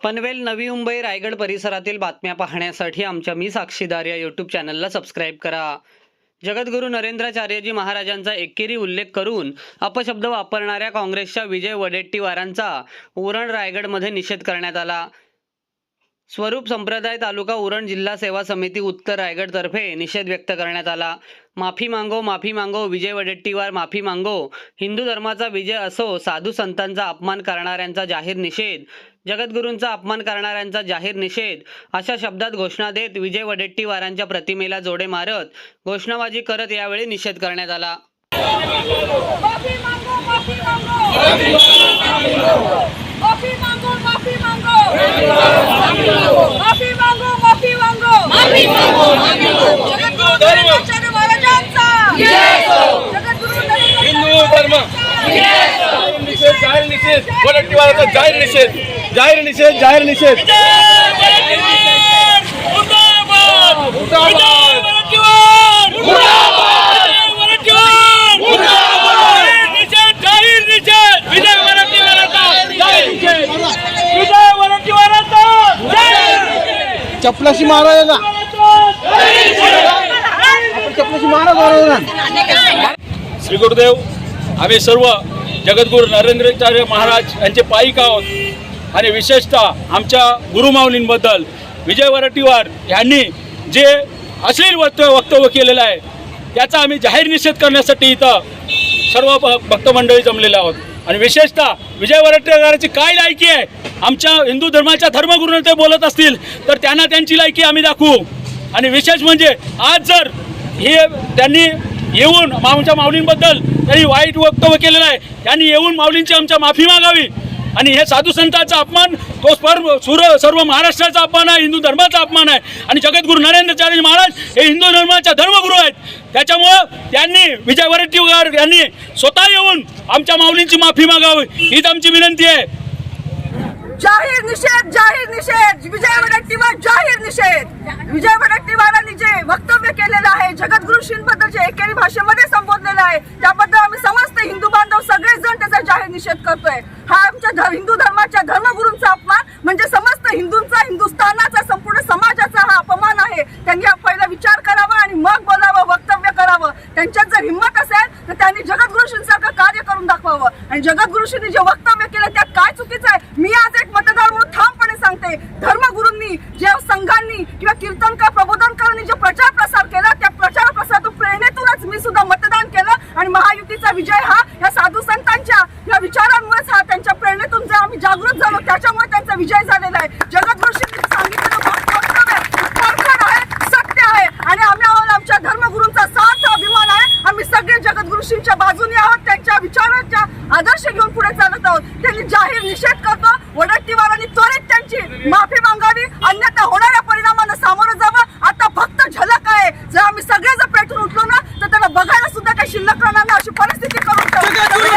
पनवेल नवी मुंबई रायगड परिसरातील बातम्या पाहण्यासाठी आमच्या मी साक्षीदार या यूट्यूब चॅनलला सबस्क्राईब करा. जगद्गुरू नरेंद्राचार्यजी महाराजांचा एकेरी उल्लेख करून अपशब्द वापरणाऱ्या काँग्रेसच्या विजय वडेट्टीवारांचा उरण रायगडमध्ये निषेध करण्यात आला. स्वरूप संप्रदाय तालुका उरण जिल्हा सेवा समिती उत्तर रायगडतर्फे निषेध व्यक्त करण्यात आला. माफी मागो माफी मागो विजय वडेट्टीवार माफी मागो. हिंदू धर्माचा विजय असो साधू संतांचा अपमान करणाऱ्यांचा जाहीर निषेध जगद्गुरूंचा अपमान करणाऱ्यांचा जाहीर निषेध अशा शब्दात घोषणा देत विजय वडेट्टीवारांच्या प्रतिमेला जोडे मारत घोषणाबाजी करत यावेळी निषेध करण्यात आला. माफी मांगो माफी मांगो माफी मांगो माफी मांगो माफी मांगो माफी मांगो माफी मांगो जगद्गुरु धर्माचार्य महाराजांचा जगद्गुरु हिंदू धर्म. जाहीर निषेध जाहीर निषेध. वरट्टीवाराचा जाहीर निषेध. जाहीर निषेध जाहीर निषेध. चपलाशी मारा याला श्री गुरुदेव आम्ही सर्व जगद्गुरू नरेंद्राचार्य महाराज यांचे पायिक आहोत आणि विशेषतः आमच्या गुरुमाऊलींबद्दल विजय वरटीवार यांनी जे अश्लील वक्त वक्तव्य केलेलं आहे त्याचा आम्ही जाहीर निषेध करण्यासाठी इथं सर्व भक्तमंडळी जमलेले आहोत. आणि विशेषतः विजय वरटीवाराची काय लायकी आहे? आमच्या हिंदू धर्माच्या धर्मगुरूंना ते बोलत असतील तर त्यांना त्यांची लायकी आम्ही दाखवू. आणि विशेष म्हणजे आज जर हे त्यांनी येऊन आमच्या माऊलींबद्दल त्यांनी वाईट वक्तव्य केलेलं आहे त्यांनी येऊन माऊलींची आमच्या माफी मागावी. आणि हे साधू संतांचा अपमान तो सर्व सुर सर्व महाराष्ट्राचा अपमान आहे हिंदू धर्माचा अपमान आहे. आणि जगद्गुरू नरेंद्रचार्य महाराज हे हिंदू धर्माच्या धर्मगुरू आहेत. त्याच्यामुळं त्यांनी विजय वरट्टीवार यांनी स्वतः येऊन आमच्या माऊलींची माफी मागावी. हीच आमची विनंती आहे. जाहीर निषेध जाहीर निषेध. विजय वडट्टीवार जाहीर निषेध विजय वडट्टीवारांनी जे वक्तव्य केलेलं जगद्गुरु जे एकेरी भाषेमध्ये संबोधलेलं आहे. त्याबद्दल आम्ही समस्त हिंदू बांधव सगळेच जण त्याचा जाहीर निषेध करतोय. हा आमच्या ध- हिंदू धर्माच्या धर्मगुरूंचा अपमान म्हणजे समस्त हिंदूंचा हिंदुस्थानाचा संपूर्ण समाजाचा हा अपमान आहे. त्यांनी पहिला विचार करावा आणि मग बोलावं वक्तव्य करावं. त्यांच्यात जर हिंमत असेल तर त्यांनी जगद्गुरुशींसारखं कार्य करून दाखवावं. आणि जगद्गुरुशींनी जे वक्तव्य केलं त्यात काय चुकीचं आहे? मी आज एक मतदार म्हणून ठामपणे सांगते. धर्मगुरूंनी जे संघांनी किंवा कीर्तनकार प्रबोधनकारांनी जे प्रचार प्रसार केला त्या प्रचार प्रसारातून प्रेरणेतूनच मी सुद्धा मतदान केलं आणि महायुतीचा विजय हा या साधू संतांच्या या विचारांमुळेच हा त्यांच्या प्रेरणेतून जर आम्ही जागृत झालो त्याच्यामुळे त्यांचा विजय झालेला आहे. जगद्गुरुशींनी सांगितलेलं वक्तव्य आहे. सत्य आहे आणि आम्ही आहोत आमच्या धर्मगुरूंचा सार्थ अभिमान आहे. आम्ही सगळे जगद्गुरुशींच्या बाजूने आहोत त्यांच्या विचारांच्या आदर्श घेऊन पुढे चालत आहोत. त्यांनी जाहीर निषेध करतो वडट्टीवारांनी त्वरित त्यांची माफी मागावी अन्यथा होणाऱ्या पेट्रोल उठलो ना तर त्याला बघायला सुद्धा काही शिल्लक राहणार अशी परिस्थिती करून